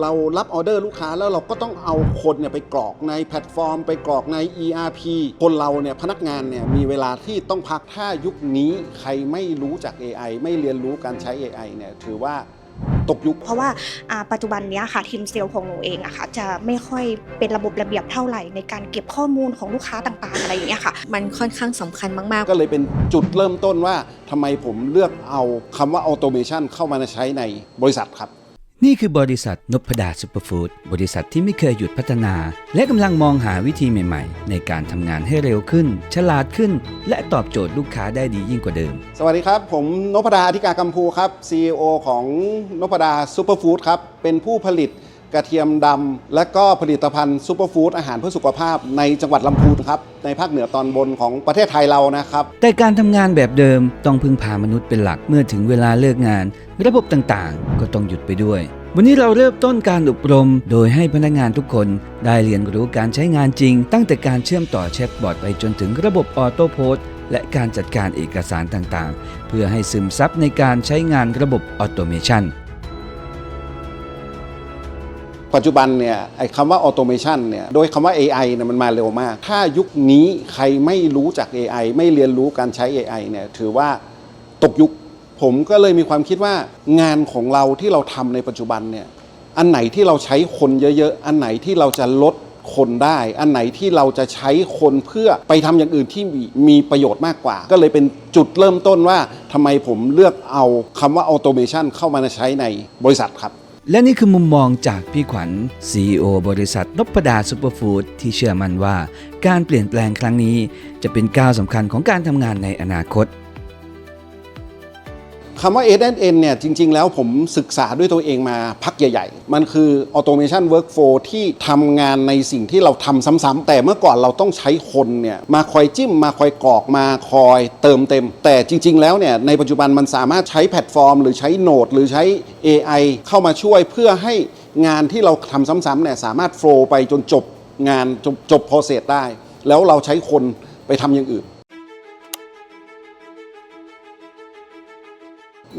เรารับออเดอร์ลูกค้าแล้วเราก็ต้องเอาคนเนี่ยไปกรอกในแพลตฟอร์ม ไปกรอกใน ERP คนเราเนี่ยพนักงานเนี่ยมีเวลาที่ต้องพักถ้ายุคนี้ใครไม่รู้จัก AI ไม่เรียนรู้การใช้ AI เนี่ยถือว่าตกยุค เพราะว่าอ่าปัจจุบันเนี้ยค่ะทีมเซลล์ของหนูเองอะค่ะจะไม่ค่อยเป็นระบบระเบียบเท่าไหร่ในการเก็บข้อมูลของลูกค้าต่างๆ อะไรอย่างเงี้ยค่ะ มันค่อนข้างสำคัญมากก็เลยเป็นจุดเริ่มต้นว่าทำไมผมเลือกเอาคำว่า automation เข้ามาใช้ในบริษัทครับ นี่คือบริษัทนพดาซูเปอร์ฟู้ดบริษัทที่ไม่เคยหยุดพัฒนา และกำลังมองหาวิธีใหม่ๆ ในการทำงานให้เร็วขึ้น ฉลาดขึ้น และตอบโจทย์ลูกค้าได้ดียิ่งกว่าเดิม สวัสดีครับ ผมนพดาอธิการกำพูครับ CEO ของนพดาซูเปอร์ฟู้ดครับ เป็นผู้ผลิต กระเทียมดำ และก็ผลิตภัณฑ์ซูเปอร์ฟู้ดอาหารเพื่อสุขภาพในจังหวัดลำพูนครับ ในภาคเหนือตอนบนของประเทศไทยเรานะครับ แต่การทำงานแบบเดิมต้องพึ่งพามนุษย์เป็นหลักเมื่อถึงเวลาเลิกงาน ระบบต่างๆ ก็ต้องหยุดไปด้วย วันนี้เราเริ่มต้นการอบรม โดยให้พนักงานทุกคนได้เรียนรู้การใช้งานจริง ตั้งแต่การเชื่อมต่อแชทบอทไปจนถึงระบบออโต้โพสต์และการจัดการเอกสารต่างๆ เพื่อให้ซึมซับในการใช้งานระบบออโตเมชัน ปัจจุบันเนี่ยไอ้คำว่า automation เนี่ยโดยคำว่า AI เนี่ยมันมาเร็วมาก ถ้ายุคนี้ใครไม่รู้จัก AI ไม่เรียนรู้การใช้ AI เนี่ยถือว่าตกยุค ผมก็เลยมีความคิดว่างานของเราที่เราทำในปัจจุบันเนี่ยอันไหนที่เราใช้คนเยอะๆ อันไหนที่เราจะลดคนได้ อันไหนที่เราจะใช้คนเพื่อไปทำอย่างอื่นที่มีประโยชน์มากกว่า ก็เลยเป็นจุดเริ่มต้นว่าทำไมผมเลือกเอาคำว่า automation เข้ามาใช้ในบริษัทครับ และนี่คือมุมมองจากพี่ขวัญ CEO บริษัทนพดาซูเปอร์ฟู้ดที่เชื่อมั่นว่า การเปลี่ยนแปลงครั้งนี้ จะเป็นก้าวสำคัญของการทำงานในอนาคต คำว่า S&N เนี่ยจริง ๆ แล้วผมศึกษาด้วยตัวเองมาพักใหญ่ ๆ มันคือ Automation Workflow ที่ทำงานในสิ่งที่เราทำซ้ำๆแต่เมื่อก่อนเราต้องใช้คนเนี่ยมาคอยจิ้ม มาคอยกรอกมาคอยเติมเต็ม แต่จริง ๆ แล้วเนี่ยในปัจจุบันมันสามารถใช้แพลตฟอร์ม หรือใช้โนดหรือใช้ AI เข้ามาช่วยเพื่อให้งานที่เราทำซ้ำๆเนี่ยสามารถโฟล์ไปจนจบงานจบจบโปรเซสได้ แล้วเราใช้คนไปทำอย่างอื่น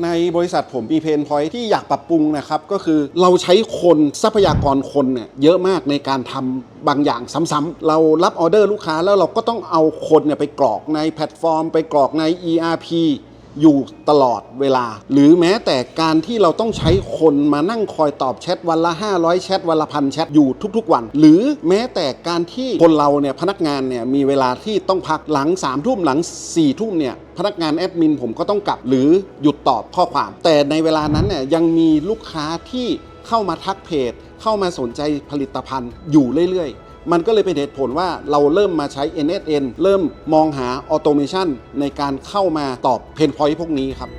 ในบริษัทผมมีเพนพอยที่อยากปรับปรุงนะครับ ก็คือเราใช้คนทรัพยากรคนเนี่ยเยอะมากในการทำบางอย่างซ้ำๆเรารับออเดอร์ลูกค้าแล้วเราก็ต้องเอาคนเนี่ยไปกรอกในแพลตฟอร์ม ไปกรอกใน ERP อยู่ตลอดเวลา หรือแม้แต่การที่เราต้องใช้คนมานั่งคอยตอบแชทวันละ 500 แชทวันละพันแชทอยู่ทุกๆวัน หรือแม้แต่การที่คนเราเนี่ยพนักงานเนี่ยมีเวลาที่ต้องพักหลัง3ามทุ่มหลัง4ี่ทุ่มเนี่ย พนักงานแอดมินผมก็ต้องกลับหรือหยุดตอบข้อความ แต่ในเวลานั้นเนี่ยยังมีลูกค้าที่เข้ามาทักเพจ เข้ามาสนใจผลิตภัณฑ์อยู่เรื่อยๆ มันก็เลยเป็นเหตุผลว่าเราเริ่มมาใช้ NSN เริ่มมองหาออโตเมชันในการเข้ามาตอบเพนพอยต์พวกนี้ครับ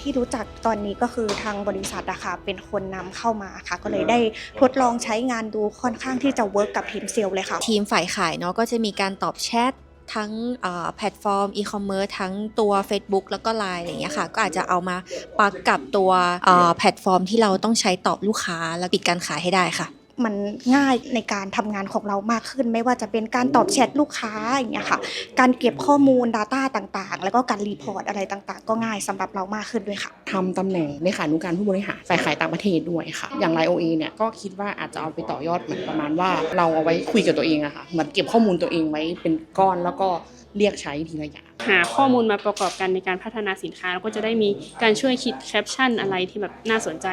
ที่รู้จักตอนนี้ก็คือทางบริษัทอะค่ะเป็นคนนำเข้ามาค่ะ ก็เลยได้ทดลองใช้งานดูค่อนข้างที่จะเวิร์กกับทีมเซลล์เลยค่ะๆทีมฝ่ายขายเนาะก็จะมีการตอบแชททั้งเอ่อแพลตฟอร์มอีคอมเมิร์ซทั้งตัว Facebook แล้วก็ Line อะไรอย่างเงี้ยค่ะ ก็อาจจะเอามาปักกับตัวเอ่อแพลตฟอร์มที่เราต้องใช้ตอบลูกค้า แล้วปิดการขายให้ได้ค่ะ มันง่ายในการทำงานของเรามากขึ้น ไม่ว่าจะเป็นการตอบแชทลูกค้าอย่างเงี้ยค่ะ การเก็บข้อมูล Data ต่างๆ แล้วก็การรีพอร์ตอะไรต่างๆ ก็ง่ายสำหรับเรามากขึ้นด้วยค่ะทำตำแหน่งเลขานุการผู้บริหารฝ่ายขายต่างประเทศด้วยค่ะ อย่างไลโอเอเนี่ยก็คิดว่าอาจจะเอาไปต่อยอดเหมือนประมาณว่า เราเอาไว้คุยกับตัวเองอะค่ะเหมือนเก็บข้อมูลตัวเองไว้เป็นก้อนแล้วก็เรียกใช้ทีละอย่างหาข้อมูลมาประกอบกันในการพัฒนาสินค้าแล้วก็จะได้มีการช่วยคิดแคปชั่นอะไรที่แบบน่าสนใจ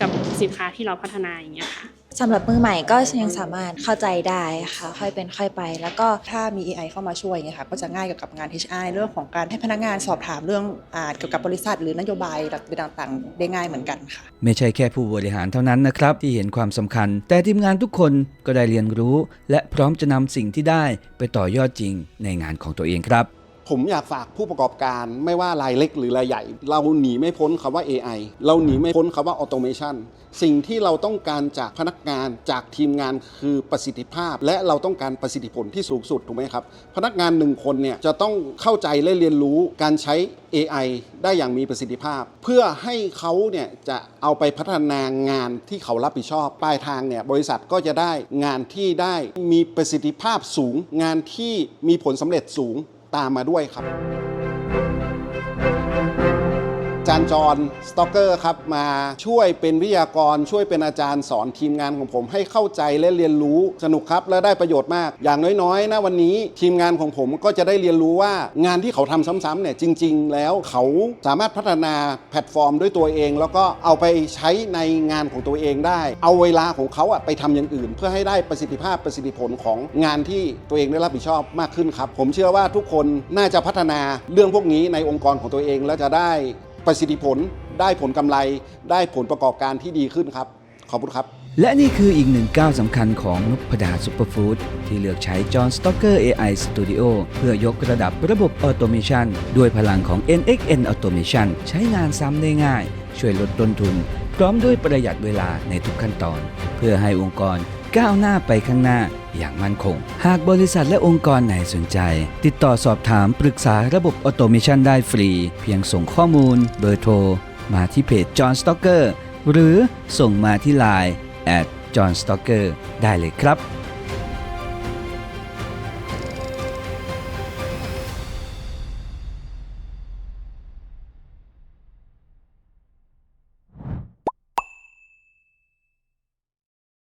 กับสินค้าที่เราพัฒนาอย่างเงี้ยค่ะ สำหรับมือใหม่ก็ยังสามารถเข้าใจได้ค่ะค่อยเป็นค่อยไป แล้วก็ถ้ามี AI เข้ามาช่วยอย่างเงี้ยค่ะก็จะง่ายเกี่ยวกับงาน HR ในเรื่องของการให้พนักงานสอบถามเรื่องอาเกี่ยวกับบริษัท หรือนโยบายต่างๆ ได้ง่ายเหมือนกันค่ะ ไม่ใช่แค่ผู้บริหารเท่านั้นนะครับ ที่เห็นความสำคัญ แต่ทีมงานทุกคนก็ได้เรียนรู้ และพร้อมจะนำสิ่งที่ได้ไปต่อยอดจริงในงานของตัวเองครับ ผมอยากฝากผู้ประกอบการไม่ว่ารายเล็กหรือรายใหญ่ เราหนีไม่พ้นคำว่า AI เราหนีไม่พ้นคำว่า Automation สิ่งที่เราต้องการจากพนักงานจากทีมงานคือประสิทธิภาพ และเราต้องการประสิทธิผลที่สูงสุดถูกไหมครับ พนักงานหนึ่งคนเนี่ยจะต้องเข้าใจและเรียนรู้การใช้ AI ได้อย่างมีประสิทธิภาพ เพื่อให้เขาเนี่ยจะเอาไปพัฒนางานที่เขารับผิดชอบปลายทางเนี่ยบริษัทก็จะได้งานที่ได้มีประสิทธิภาพสูง งานที่มีผลสำเร็จสูง ตามมาด้วยครับารย์จอห์นสตอกเกอร์ครับมาช่วยเป็นวิทยากร ช่วยเป็นอาจารย์สอนทีมงานของผม ให้เข้าใจและเรียนรู้สนุกครับและได้ประโยชน์มาก อย่างน้อยๆนะวันนี้ทีมงานของผมก็จะได้เรียนรู้ว่างานที่เขาทำซ้ำๆเนี่ยจริง ๆ แล้วเขาสามารถพัฒนาแพลตฟอร์มด้วยตัวเอง แล้วก็เอาไปใช้ในงานของตัวเองได้ เอาเวลาของเขาอะไปทำอย่างอื่น เพื่อให้ได้ประสิทธิภาพประสิทธิผลของงานที่ตัวเองได้รับผิดชอบมากขึ้นครับ ผมเชื่อว่าทุกคนน่าจะพัฒนาเรื่องพวกนี้ในองค์กรของตัวเองแล้วจะได้ ประสิทธิผลได้ผลกำไรได้ผลประกอบการที่ดีขึ้นครับ ขอบคุณครับ และนี่คืออีกหนึ่งก้าวสำคัญของนพดาซูเปอร์ฟู้ดที่เลือกใช้ John Stalker AI Studio เพื่อยกระดับระบบออโตเมชันด้วยพลังของ NXN Automation ใช้งานซ้ำได้ง่าย ช่วยลดต้นทุน พร้อมด้วยประหยัดเวลาในทุกขั้นตอน เพื่อให้องค์กร ก้าวหน้าไปข้างหน้าอย่างมั่นคง หากบริษัทและองค์กรไหนสนใจ ติดต่อสอบถามปรึกษาระบบออโตเมชันได้ฟรี เพียงส่งข้อมูล เบอร์โทร มาที่เพจ John Stalker หรือส่งมาที่ Line at John Stalker ได้เลยครับ